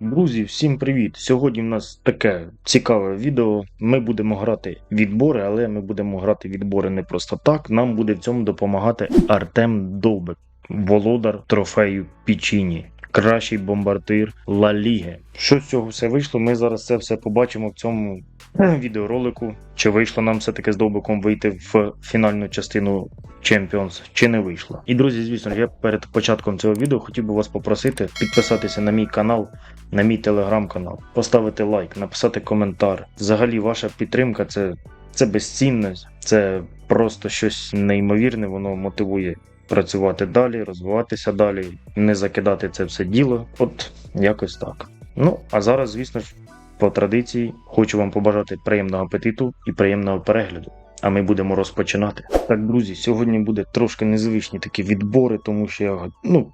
Друзі, всім привіт! Сьогодні в нас таке цікаве відео. Ми будемо грати відбори, але ми будемо грати відбори не просто так. Нам буде в цьому допомагати Артем Довбик, володар трофею Пічіні, кращий бомбардир Ла Ліги. Що з цього все вийшло? Ми зараз це все побачимо в цьому відеоролику. Чи вийшло нам все-таки з Довбиком вийти в фінальну частину Champions, чи не вийшло. І друзі, звісно, я перед початком цього відео хотів би вас попросити підписатися на мій канал на мій телеграм-канал, поставити лайк, написати коментар. Взагалі, ваша підтримка це, це безцінність, це просто щось неймовірне, воно мотивує працювати далі, розвиватися далі, не закидати це все діло. От якось так. Ну, а зараз, звісно ж, по традиції хочу вам побажати приємного апетиту і приємного перегляду. А ми будемо розпочинати. Так, друзі, сьогодні буде трошки незвичні такі відбори, тому що я ну,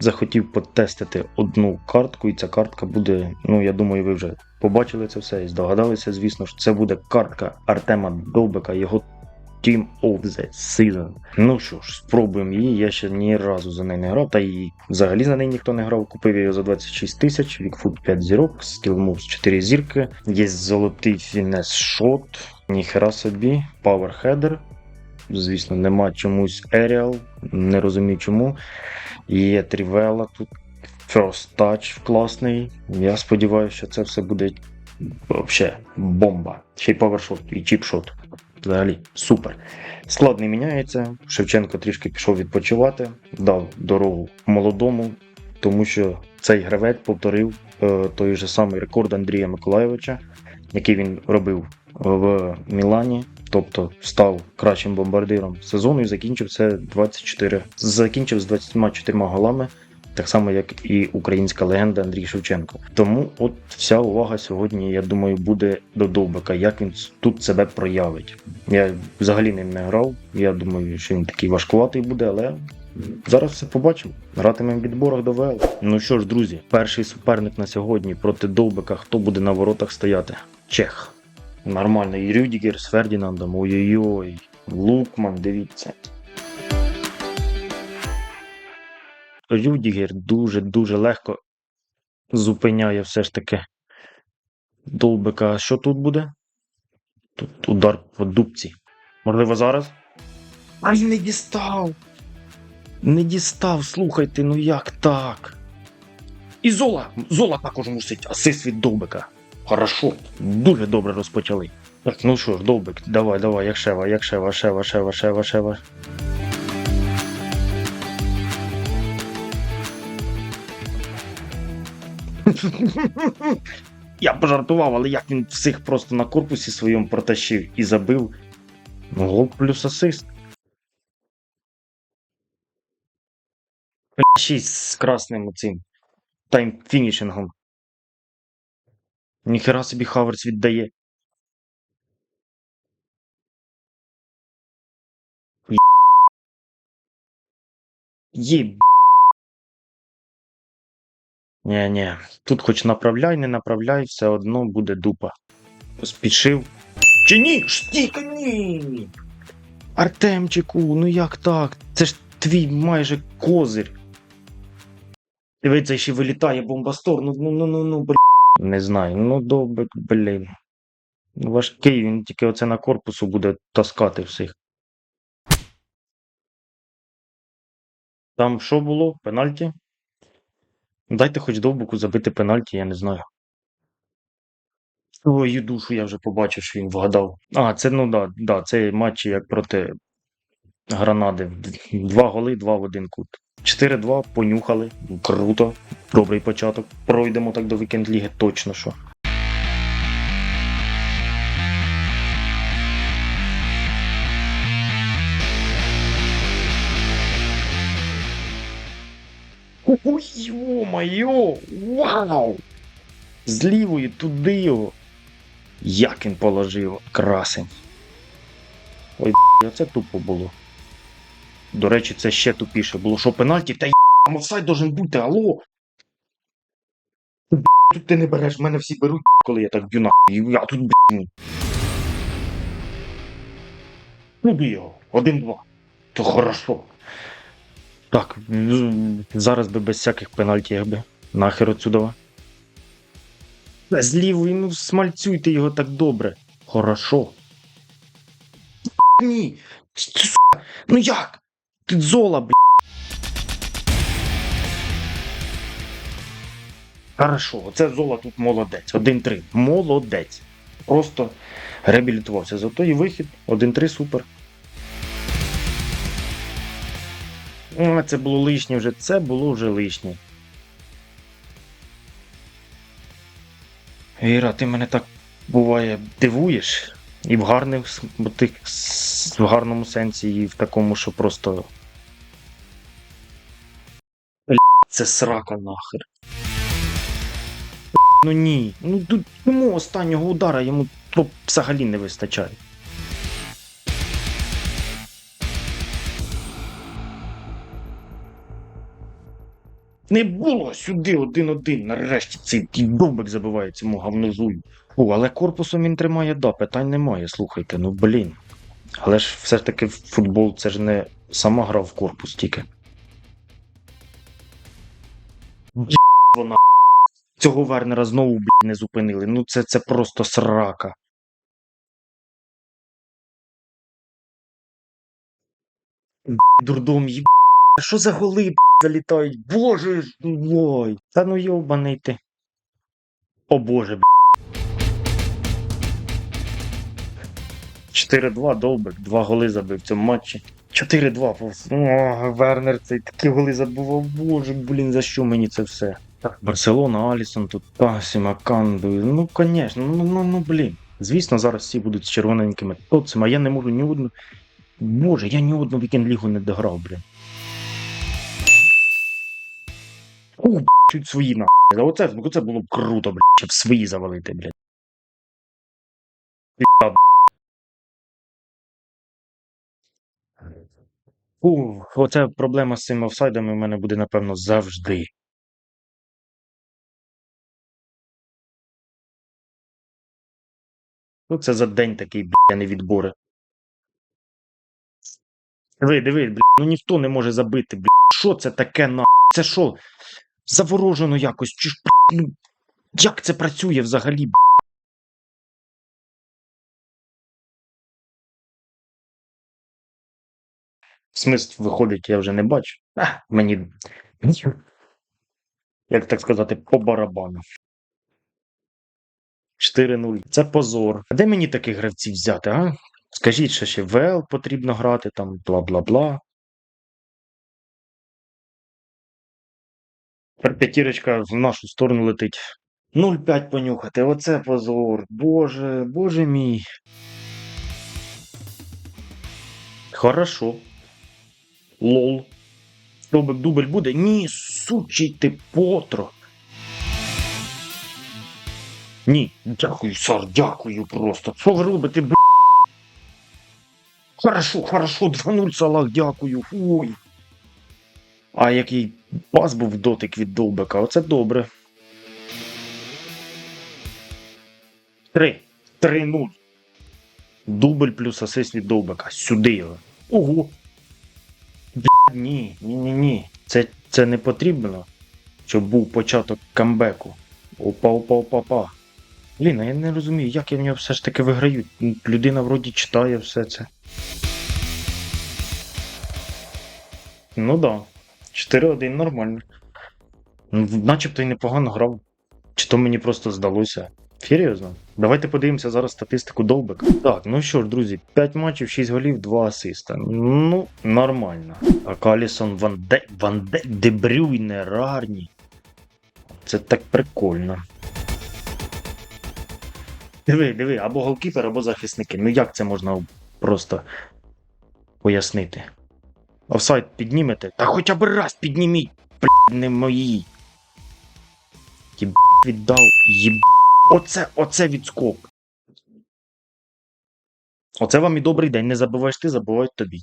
захотів потестити одну картку, і ця картка буде. Ну, я думаю, ви вже побачили це все і здогадалися, звісно ж, це буде картка Артема Довбика, його Team of the Season. Ну що ж, спробуємо її. Я ще ні разу за неї не грав, та і взагалі за неї ніхто не грав. Купив її за 26 тисяч, Вікфуд 5 зірок, Skill Moves 4 зірки. Є золотий фінес шот, ніхера собі, Power Header. Звісно, нема чомусь Aerial, не розумію чому. Є Трівела тут. First Touch класний. Я сподіваюся, що це все буде взагалі бомба. Ще й павершот і чіпшот. Взагалі супер. Склад не міняється. Шевченко трішки пішов відпочивати, дав дорогу молодому, тому що цей гравець повторив е, той же самий рекорд Андрія Миколайовича, який він робив в Мілані. Тобто став кращим бомбардиром сезону і закінчив це 24. Закінчив з 24 голами, так само як і українська легенда Андрій Шевченко. Тому от вся увага сьогодні, я думаю, буде до Довбика, як він тут себе проявить. Я взагалі ним не грав. Я думаю, що він такий важкуватий буде, але. Зараз все побачимо. Гратимемо в відборах до ВЛ. Ну що ж, друзі, перший суперник на сьогодні проти Довбика. Хто буде на воротах стояти? Чех. Нормально, і Рюдігер з Фердінандом, ой-ой-ой, Лукман, дивіться. Рюдігер дуже-дуже легко зупиняє все ж таки Довбика. А що тут буде? Тут удар по дубці. Можливо, зараз? Ай, не дістав! Не дістав, слухайте, ну як так? І Зола! Зола також мусить асист від Довбика. Хорошо, дуже добре розпочали. Так, ну що ж, Довбик, давай, давай, як шева, як шева, шева, шева, шева, шева. Я пожартував, але як він всіх просто на корпусі своєму протащив і забив. Ну, гол плюс асист. 6 з красним цим тайм-фінішингом. Ніхера собі Хаверс віддає. Є-. Ні, ні, тут хоч направляй, не направляй, все одно буде дупа. Спішив. Чи ні? Штіка ні. Артемчику, ну як так? Це ж твій майже козир. Дивиться, ще вилітає бомбастор. Ну ну ну ну ну блін. Не знаю. Ну добре, блін. Важкий, він тільки оце на корпусу буде таскати всіх. Там що було? Пенальті? Дайте хоч довбуку забити пенальті, я не знаю. Свою душу я вже побачив, що він вгадав. А, це ну да, да, це матчі як проти Гранади. Два голи, два в один кут. 4-2, понюхали. Круто. Добрий початок. Пройдемо так до вікенд ліги, точно що. Йо-моє! Вау! З лівої туди його. Як він положив красень. Ой, б**, це тупо було. До речі, це ще тупіше було. Що пенальті? Та там офсайд должен бути, алло. Тут ти не береш, мене всі беруть, коли я так б'ю нахуй. Я тут б'ю. Туди його. Один-два. То хорошо. Так, зараз би без всяких пенальті би. Нахер отсюда. З ну смальцюйте його так добре. Хорошо. Ні. Ну як? Ти зола, бля. Хорошо, оце зола тут молодець. 1-3. Молодець. Просто реабілітувався. Зато і вихід. 1-3 супер. Це було лишнє вже. Це було вже лишнє. Іра, ти мене так буває дивуєш. І в гарних с- бо ти в гарному сенсі, і в такому, що просто. Це срака нахер. Ну ні. Ну йому останнього удара йому взагалі не вистачає. Не було сюди один-один. Нарешті цей довбик забиває цьому говнозую. О, але корпусом він тримає, да, питань немає, слухайте, ну блін. Але ж все ж таки футбол це ж не сама гра в корпус тільки. Є вона. Цього Вернера знову блін, не зупинили. Ну це, це просто срака. Дурдом їб. Що за голи б, залітають? Боже мой. Та ну йобаний ти. О боже, б. 4-2 довбик, два голи забив в цьому матчі. 4-2. О, Вернер цей такі голи забував. Боже, блін, за що мені це все? Барселона, Алісон, тут Пасі, Маканду. Ну, звісно, ну, ну, ну, блін. Звісно, зараз всі будуть з червоненькими тоцями, а я не можу ні одну. Боже, я ні одну вікенд-лігу не дограв, блін. Ух, чуть свої на. Оце, оце було б круто, блін, щоб свої завалити, блін. Бля, б**. Ух, оце проблема з цими офсайдами в мене буде, напевно, завжди. Ну, це за день такий, бля, не відбори. Диви, диви, бля, ну ніхто не може забити, бля. Що це таке на? Це що? Заворожено якось? Чи ж, ну, як це працює взагалі? Смисл виходить, я вже не бачу. А, мені. Як так сказати, по барабану. 4-0. Це позор. А де мені таких гравців взяти, а? Скажіть, що ще ВЛ потрібно грати, там бла-бла-бла. Тепер П'ятірочка в нашу сторону летить. 0,5 понюхати. Оце позор. Боже, боже мій. Хорошо. Лол. Дубль, дубль буде? Ні, сучий ти потро. Ні, дякую, сар, дякую просто. Що ви робите, б... Хорошо, хорошо, 2-0 салах, дякую. Ой. А який пас був дотик від Довбека, оце добре. 3. 3-0. Дубль плюс асист від Довбека. Сюди його. Ого. Бля, ні, ні, ні, ні. Це, це не потрібно, щоб був початок камбеку. Опа, опа, опа, опа. Блін, а я не розумію, як я в нього все ж таки виграю. Людина вроді читає все це. Ну да. 4-1 нормально. Ну, Начебто й непогано грав. Чи то мені просто здалося. Серйозно? Давайте подивимося зараз статистику Довбека. Так, ну що ж, друзі, 5 матчів, 6 голів, 2 асиста. Ну, нормально. А Калісон Ван Де... Ван Де... Дебрюйне, Рарні. Це так прикольно. Диви, диви, або голкіпер, або захисники. Ну як це можна просто пояснити? Офсайд піднімете? Та хоча б раз підніміть, блядь, не мої. Єб віддав, єб. Оце, оце відскок. Оце вам і добрий день. Не забуваєш ти, забувають тобі.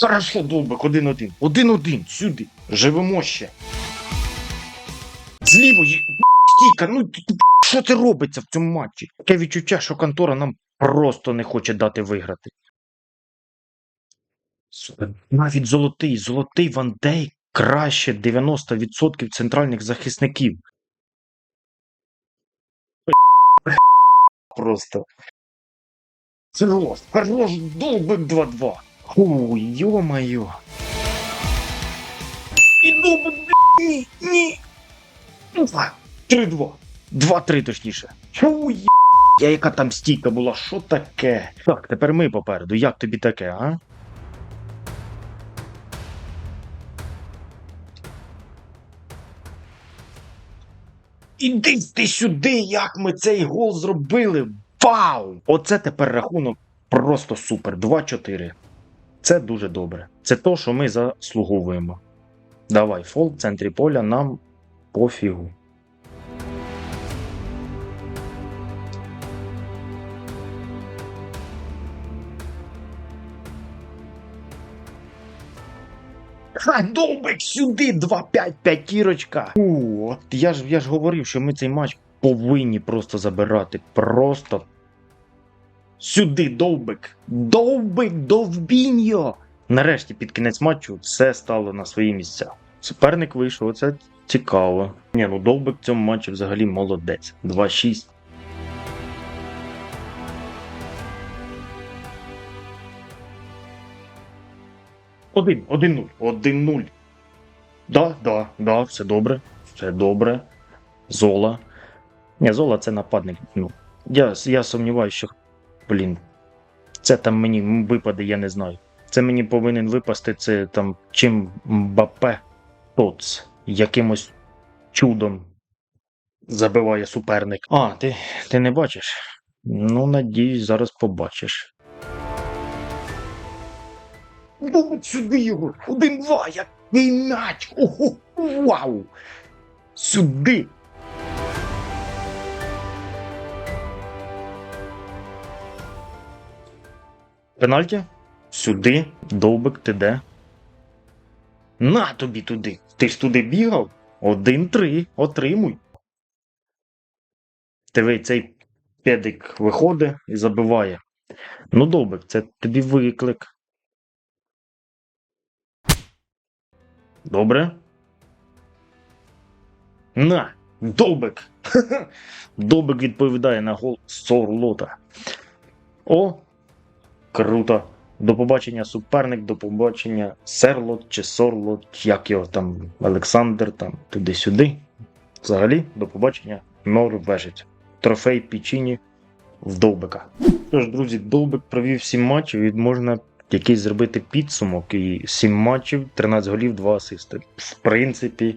Хорошо, Довбик, один-один. Один-один, сюди. Живемо ще. З лівої. Стійка, ну що це робиться в цьому матчі? Таке відчуття, що контора нам просто не хоче дати виграти. Навіть золотий, золотий Ван Дейк краще 90% центральних захисників. Просто. Це лост. Хорош, довбик 2-2. Фу, йо-моє. І бля, ні, ні. 3-2. 2-3 точніше. Є. Я яка там стійка була, що таке? Так, тепер ми попереду. Як тобі таке, а? Іди ти сюди, як ми цей гол зробили. Вау! Оце тепер рахунок просто супер. 2-4. Це дуже добре. Це то, що ми заслуговуємо. Давай, фол в центрі поля нам пофігу. Ха, Довбик сюди 2-5 п'ятірочка. От я ж я ж говорив, що ми цей матч повинні просто забирати. Просто сюди довбик. Довбик, довбіньо. Нарешті під кінець матчу все стало на свої місця. Суперник вийшов, оце цікаво. Ні, ну довбик в цьому матчі взагалі молодець. 2-6. Один, один нуль, один нуль. Да, да, да, все добре, все добре. Зола. Ні, Зола це нападник. Ну, я, я сумніваюся, що, блін, це там мені випаде, я не знаю. Це мені повинен випасти це там чим Мбапе Тоц якимось чудом забиває суперник. А, ти, ти не бачиш? Ну, надіюсь, зараз побачиш. Сюди його! Один-два! Який м'яч! Ого! Вау! Сюди! Пенальті? Сюди. Довбик, ти де? На тобі туди! Ти ж туди бігав? Один-три. Отримуй. Диви, цей педик виходить і забиває. Ну, Довбик, це тобі виклик. Добре. На, Довбик. Довбик відповідає на гол Сорлота. О, круто. До побачення суперник, до побачення Серлот чи Сорлот, як його там Олександр, там туди-сюди. Взагалі, до побачення Норвежець. Трофей Пічіні в Довбика. Тож, друзі, Довбик провів 7 матчів і можна якийсь зробити підсумок. І 7 матчів, 13 голів, 2 асисти. В принципі,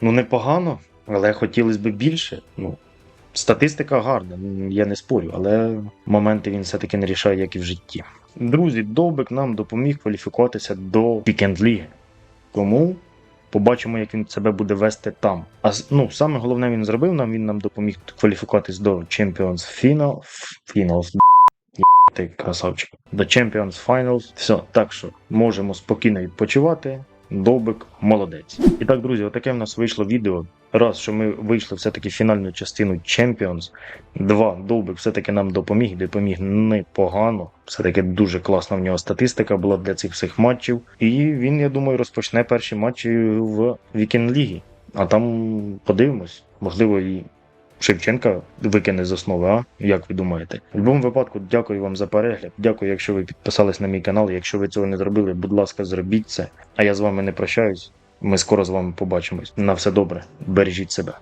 ну непогано, але хотілося б більше. Ну, статистика гарна, я не спорю, але моменти він все-таки не рішає, як і в житті. Друзі, Довбик нам допоміг кваліфікуватися до Вікенд Ліги. Тому побачимо, як він себе буде вести там. А ну, саме головне він зробив нам, він нам допоміг кваліфікуватись до Champions Final, Finals, ти красавчик. До Champions Finals. Все, так що можемо спокійно відпочивати. Довбик молодець. І так, друзі, отаке в нас вийшло відео. Раз, що ми вийшли все-таки в фінальну частину Champions. Два, Довбик все-таки нам допоміг, допоміг непогано. Все-таки дуже класна в нього статистика була для цих всіх матчів. І він, я думаю, розпочне перші матчі в Вікенд Лігі. А там подивимось, можливо, і Шевченка викине з основи, а? Як ви думаєте? В будь-якому випадку, дякую вам за перегляд. Дякую, якщо ви підписались на мій канал. Якщо ви цього не зробили, будь ласка, зробіть це. А я з вами не прощаюсь. Ми скоро з вами побачимось. На все добре. Бережіть себе.